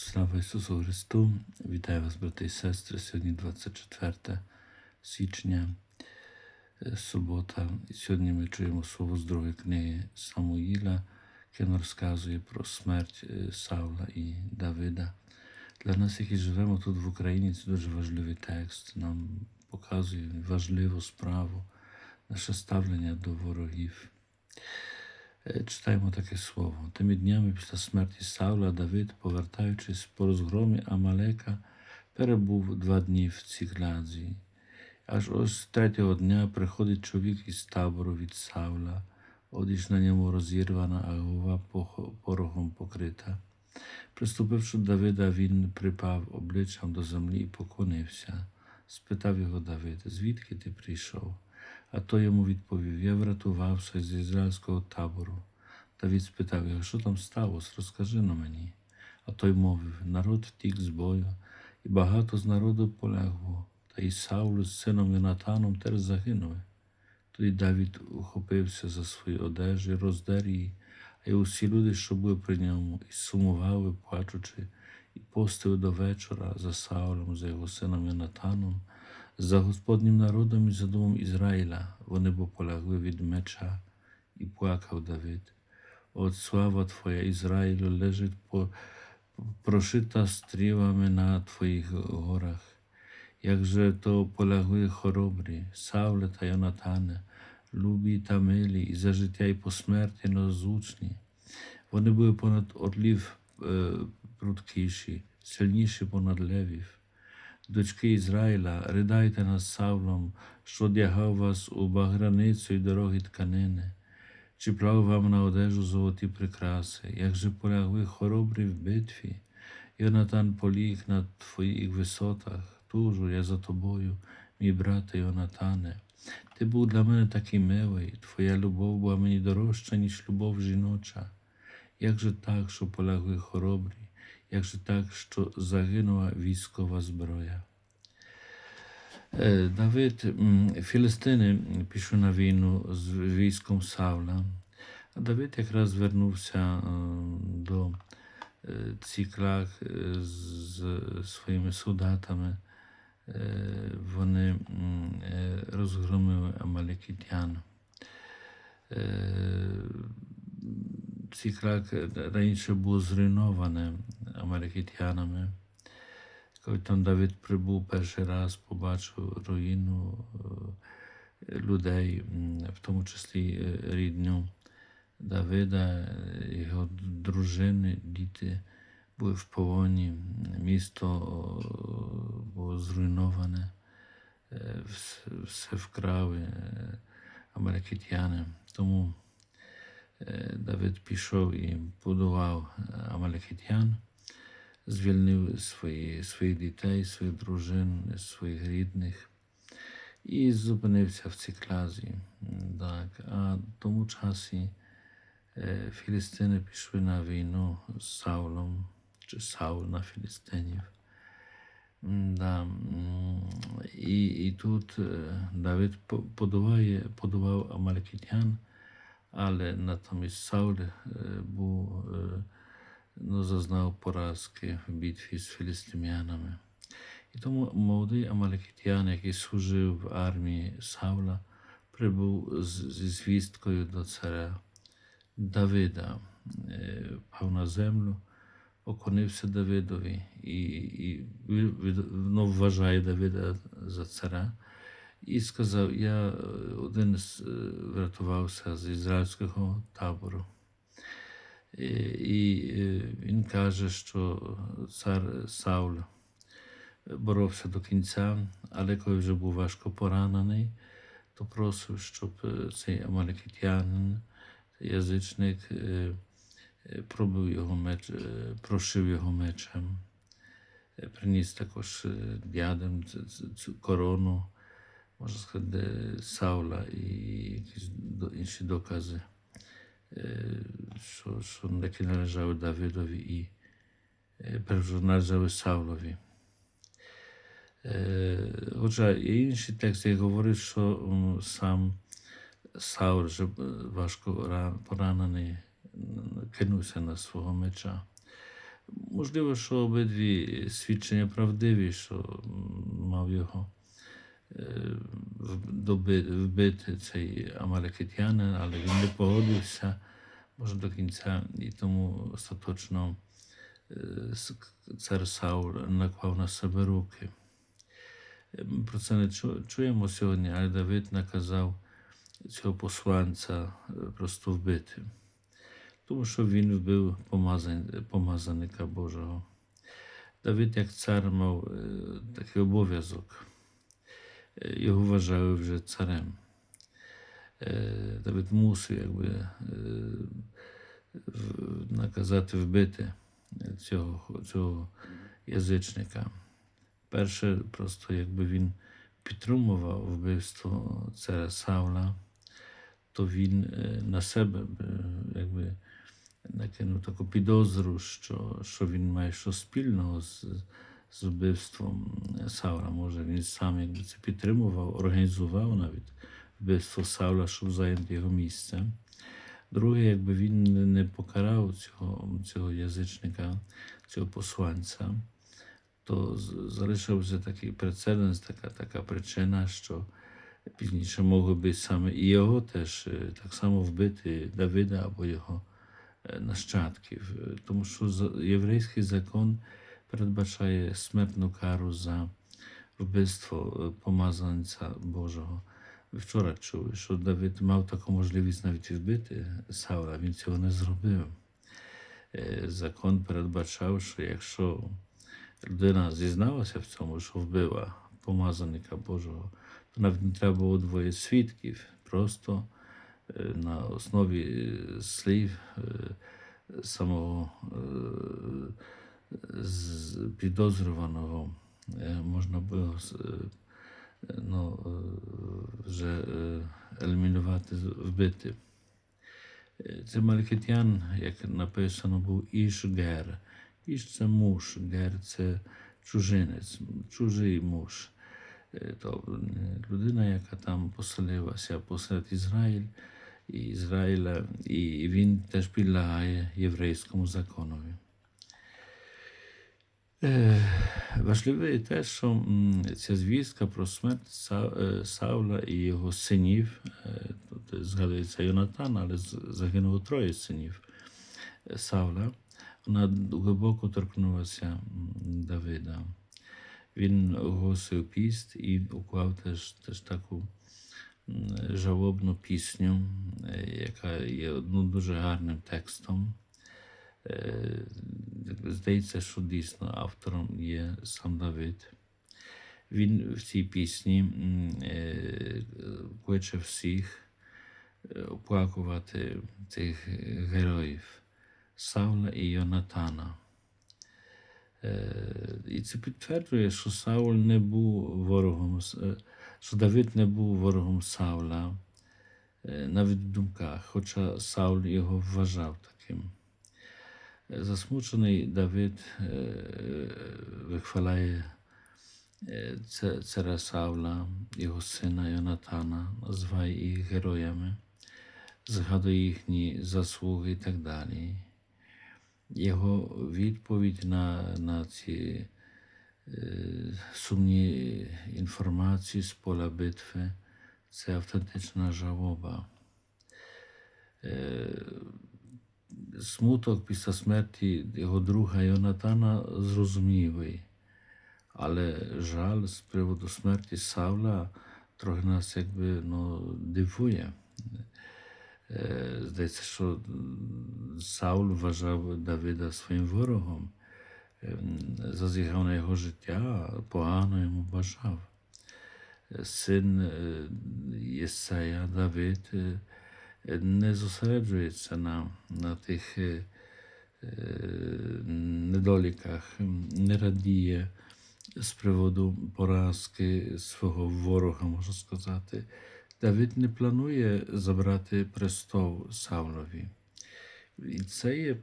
Слава Ісусу Христу! Вітаю вас, брати і сестри. Сьогодні 24 січня, е, субота. І сьогодні ми чуємо слово з другої книги Самуїла, яке нам розказує про смерть е, Саула і Давида. Для нас, які живемо тут в Україні, це дуже важливий текст. Нам показує важливу справу, наше ставлення до ворогів. Е, Читаємо таке слово. Тими днями після смерті Саула Давид, повертаючись по розгромі Амалека, перебув два дні в Ціглядзі. Аж ось третього дня приходить чоловік із табору від Саула, одіж на ньому розірвана, а голова порохом покрита. Приступивши до Давида, він припав обличчям до землі і поклонився. Спитав його Давид, звідки ти прийшов? А той йому відповів: Я врятувався з ізраїльського табору. Давід спитав його, що там сталося, розкажи на мені. А той мовив: народ втік з бою, і багато з народу полягло, та і Саул з сином Йонатаном теж загинули. Тоді Давід ухопився за свої одежі, роздер її, а й усі люди, що були при ньому, і сумували, плачучи, і постили до вечора за Саулем, за його сином Йонатаном, за Господнім народом і за домом Ізраїля. Вони бо полягли від меча, і плакав Давид. От слава Твоя Ізраїлю лежить по, прошита стрілами на Твоїх горах. Як же то полягли хоробрі, Савле та Йонатане, любі та милі, і за життя і по смерті нерозлучні. Вони були понад орлів е, прудкіші, сильніші понад левів. Дочки Ізраїля, ридайте над Савлом, що одягав вас у баграницю й дорогі тканини, чи плав вам на одежу золоті прикраси, як же полягли хоробрі в битві, Йонатан поліг на твоїх висотах, тужу я за тобою, мій брате Йонатане. Ти був для мене такий милий, твоя любов була мені дорожча, ніж любов жіноча. Як же так, що полягли хоробрі, як же так, що загинула військова зброя? Е, Давид, Філістини пішли на війну з військом Савла, а Давид якраз звернувся е, до е, Ціклах е, з своїми солдатами. Вони розгромили Амалекітян. Е, Ціклак раніше було зруйноване Амалекітянами. Коли там Давид прибув перший раз, побачив руїну е, людей, в тому числі е, рідню Давида, е, його дружини, діти були в полоні, місто було зруйноване, е, все вкрали е. Тому е, Давид пішов і будував е, амалекітян звільнив свої, своїх дітей, своїх дружин, своїх рідних і зупинився в Циклазі. Так. А в тому часі е, Філістини пішли на війну з Саулом, чи Саул на Філістинів. М, Да. м, І, і тут е, Давид по- подуває, подував Амалькітян, але натомість Сауль е, був е, ну, зазнав поразки в битві з філістим'янами. І тому молодий Амалекітян, який служив в армії Савла, прибув з- звісткою до царя Давида, е, впав на землю, поклонився Давидові і, і ну, вважає Давида за царя. І сказав: Я е, один е, врятувався з ізраїльського табору. І, і е, він каже, що цар Сауль боровся до кінця, але коли вже був важко поранений, то просив, щоб е, цей амалekitянин, язичник, е, е, пробив його меч, е, прошив його мечем. Е, Приніс також е, діадем, ц- ц- цю корону, можна сказати, Саула і якісь до- інші докази е, що, що які належали Давидові і е, перше належали Савлові. Хоча інші тексти, говорять, що сам Саул е, важко поранений, кинувся на свого меча. Можливо, що обидві свідчення правдиві, що мав його е, в- доби- вбити цей амалekитянин, але він не погодився може до кінця, і тому остаточно е, с- цар Саул наклав на себе руки. Е, Ми про це не чу- чуємо сьогодні, але Давид наказав цього посланця е, просто вбити, тому що він вбив помазан- помазаника Божого. Давид, як цар, мав е, такий обов'язок. Е, Його вважали вже царем. Е, Давид мусив якби, е, наказати вбити цього, цього язичника. Перше, просто якби він підтримував вбивство царя Саула, то він е, на себе е, якби накинув таку підозру, що, що він має щось спільного з, з вбивством Саула. Може, він сам якби це підтримував, організував навіть вбивство Саула, щоб зайняти його місце. Друге, якби він не- покарав цього, цього язичника, цього посланця, то залишився такий прецеденс, така, така причина, що пізніше могло би саме і його теж е, так само вбити Давида або його е, нащадків. Е, Тому що єврейський закон передбачає смертну кару за вбивство е, помазанця Божого. Вчора чули, що Давид мав таку можливість навіть вбити Саула, він цього не зробив. Е, Закон передбачав, що якщо людина зізналася в цьому, що вбила помазаника Божого, то навіть не треба було двоє свідків. Просто е, на основі слів самого підозрюваного е, можна було е, ну, е, вже елімінувати, вбити. Це Малкітян, як написано, був Іш-Гер. Іш це муж, гер це чужинець, чужий муж. То людина, яка там поселилася посеред Ізраїль, і Ізраїля, і він теж підлягає єврейському законові. Е, Важливе і те, що ця звістка про смерть е, Саула і його синів, е, тут згадується Йонатан, але загинуло троє синів Саула, вона глибоко торкнулася Давида. Він оголосив піст і уклав теж, теж таку жалобну пісню, яка є ну, дуже гарним текстом. Е, Здається, що дійсно автором є сам Давид. Він в цій пісні м, е, всіх е, оплакувати цих героїв Саула і Йонатана. І це підтверджує, що Саул не був ворогом, що Давид не був ворогом Саула, е, навіть в думках, хоча Саул його вважав таким. Засмучений Давид вихваляє царя Саула, його сина Йонатана, називає їх героями, згадує їхні заслуги і так далі. Його відповідь на, на ці сумні інформації з поля битви це автентична жалоба. Смуток після смерті його друга Йонатана зрозумілий, але жаль з приводу смерті Савла трохи нас якби ну, дивує. Здається, що Саул вважав Давида своїм ворогом, зазіхав на його життя, погано йому бажав. Син Єсея Давид не зосереджується на, на тих е, е, недоліках, не радіє з приводу поразки свого ворога, можна сказати. Давид не планує забрати престол Савлові. І це є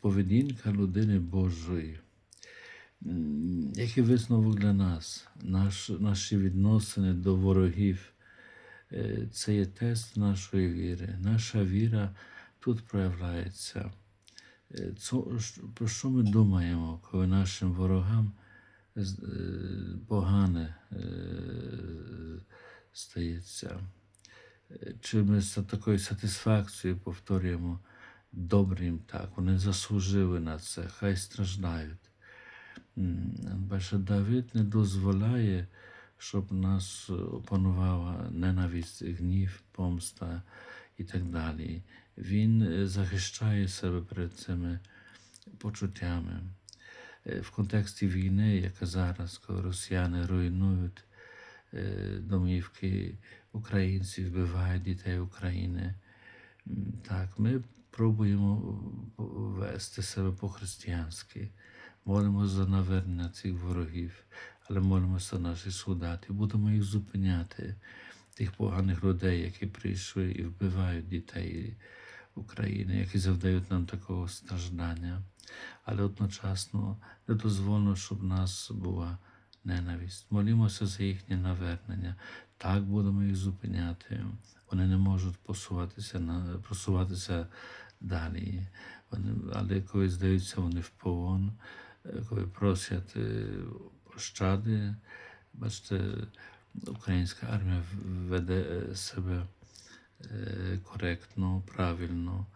поведінка людини Божої. Який висновок для нас? Наш, наші відносини до ворогів це є тест нашої віри. Наша віра тут проявляється Е, Про що ми думаємо, коли нашим ворогам е, погане е, стається? Е, Чи ми з такою сатисфакцією повторюємо добре їм так, вони заслужили на це, хай страждають. Бачите, Давид не дозволяє, щоб нас опанувала ненависть, гнів, помста і так далі. Він е, захищає себе перед цими почуттями. Е, В контексті війни, яка зараз, коли росіяни руйнують е, домівки українців, вбивають дітей України. Так, ми пробуємо вести себе по-християнськи. Молимо за навернення цих ворогів, але молимося за наших солдатів. Будемо їх зупиняти, тих поганих людей, які прийшли і вбивають дітей України, які завдають нам такого страждання. Але одночасно не дозволено, щоб в нас була ненависть. Молімося за їхнє навернення. Так будемо їх зупиняти. Вони не можуть посуватися на просуватися далі. Вони, але коли здаються вони в полон, коли просять е, пощади, бачите, українська армія веде е, себе е, коректно, правильно.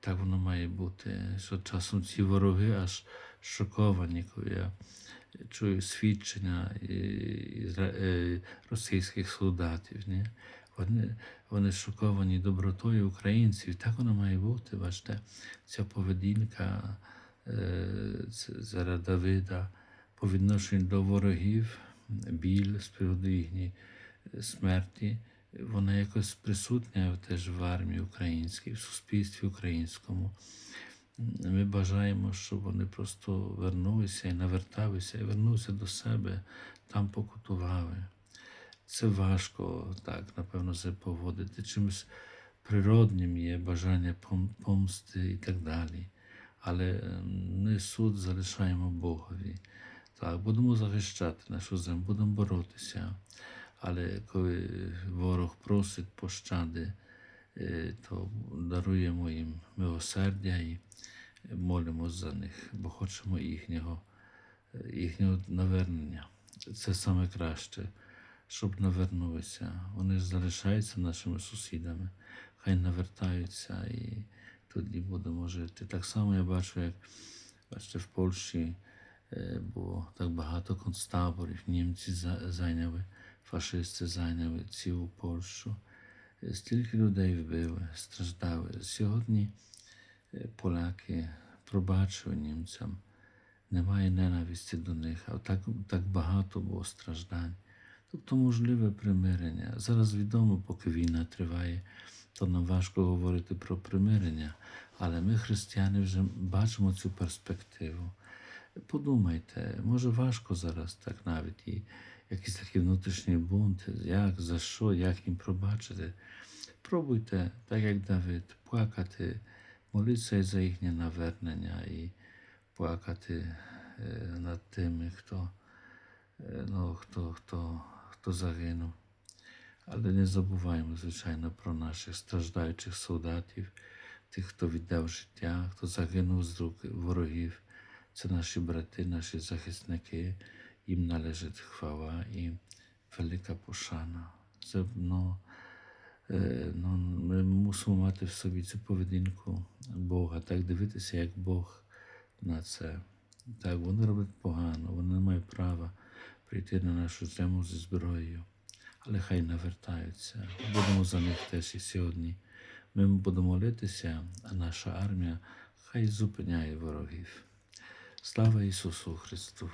Так воно має бути. Що часом ці вороги аж шоковані, коли я чую свідчення е, російських солдатів. Ні? Вони, вони шоковані добротою українців. Так воно має бути. Бачите, ця поведінка е, Давида по відношенню до ворогів, біль з приводу їхньої е, смерті, вона якось присутня теж в армії українській, в суспільстві українському. Ми бажаємо, щоб вони просто вернулися і наверталися, і вернулися до себе, там покутували. Це важко так, напевно, це поводити. Чимось природнім є бажання пом- помсти і так далі. Але е, ми суд залишаємо Богові. Так, будемо захищати нашу землю, будемо боротися. Але коли ворог просить пощади, е, то даруємо їм милосердя і молимо за них, бо хочемо їхнього, е, їхнього навернення. Це саме краще, щоб навернулися. Вони ж залишаються нашими сусідами, хай навертаються і тоді будемо жити. Так само я бачу, як бачите, в Польщі е, було так багато концтаборів, німці зайняли, фашисти зайняли цілу Польщу. Е, Стільки людей вбили, страждали. Сьогодні е, поляки пробачили німцям. Немає ненависті до них, а так, так багато було страждань. Тобто можливе примирення. Зараз відомо, поки війна триває, то нам важко говорити про примирення, але ми, християни, вже бачимо цю перспективу. Подумайте, може важко зараз так навіть і якісь такі внутрішні бунти, як, за що, як їм пробачити. Пробуйте, так як Давид, плакати, молитися за їхнє навернення і плакати е, над тими, хто, е, ну, хто, хто, хто загинув. Але не забуваємо, звичайно, про наших страждаючих солдатів, тих, хто віддав життя, хто загинув з рук ворогів. Це наші брати, наші захисники. Їм належить хвала і велика пошана. Це, ну, е, ну, ми мусимо мати в собі цю поведінку Бога, так дивитися, як Бог на це. Так, вони роблять погано, вони не мають права прийти на нашу землю зі зброєю, але хай навертаються. Будемо за них теж і сьогодні. Ми будемо молитися, а наша армія хай зупиняє ворогів. Слава Ісусу Христу!